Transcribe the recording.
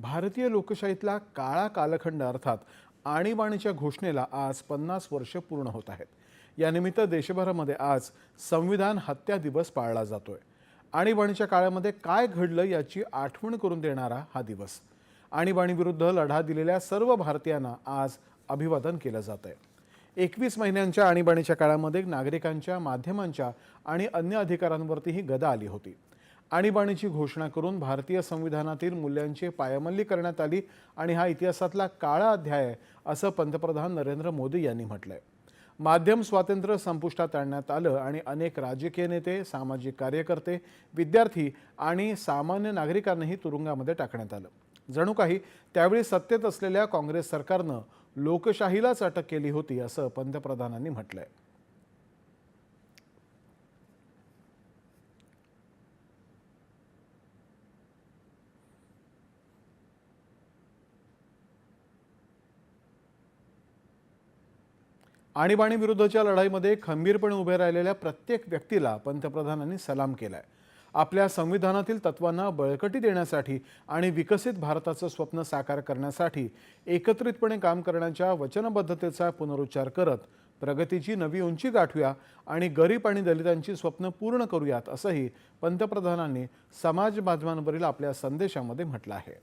भारतीय लोकशाहीतला काळा कालखंड अर्थात आणीबाणीच्या घोषणेला आज पन्नास वर्ष पूर्ण होत आहेत. यानिमित्त देशभरामध्ये आज संविधान हत्या दिवस पाळला जातोय. आणीबाणीच्या काळामध्ये काय घडलं याची आठवण करून देणारा हा दिवस. आणीबाणीविरुद्ध लढा दिलेल्या सर्व भारतीयांना आज अभिवादन केलं जात आहे एकवीस महिन्यांच्या आणीबाणीच्या काळामध्ये नागरिकांच्या माध्यमांच्या आणि अन्य अधिकारांवरतीही गदा आली होती. आणीबाणीची घोषणा करून भारतीय संविधानातील मूल्यांची पायमल्ली करण्यात आली आणि हा इतिहासातला काळा अध्याय आहे असं पंतप्रधान नरेंद्र मोदी यांनी म्हटलं आहे माध्यम स्वातंत्र्य संपुष्टात आणण्यात आलं आणि अनेक राजकीय नेते सामाजिक कार्यकर्ते विद्यार्थी आणि सामान्य नागरिकांनाही तुरुंगामध्ये टाकण्यात आलं. जणू काही त्यावेळी सत्तेत असलेल्या काँग्रेस सरकारनं लोकशाहीलाच अटक केली होती असं पंतप्रधानांनी म्हटलं आहे आणीबाणीविरुद्धच्या लढाईमध्ये खंबीरपणे उभे राहिलेल्या प्रत्येक व्यक्तीला पंतप्रधानांनी सलाम केलाय. आपल्या संविधानातील तत्वांना बळकटी देण्यासाठी आणि विकसित भारताचं स्वप्न साकार करण्यासाठी एकत्रितपणे काम करण्याच्या वचनबद्धतेचा पुनरुच्चार करत प्रगतीची नवी उंची गाठूया आणि गरीब आणि दलितांची स्वप्न पूर्ण करूयात असंही पंतप्रधानांनी समाज माध्यमांवरील आपल्या संदेशामध्ये म्हटलं आहे.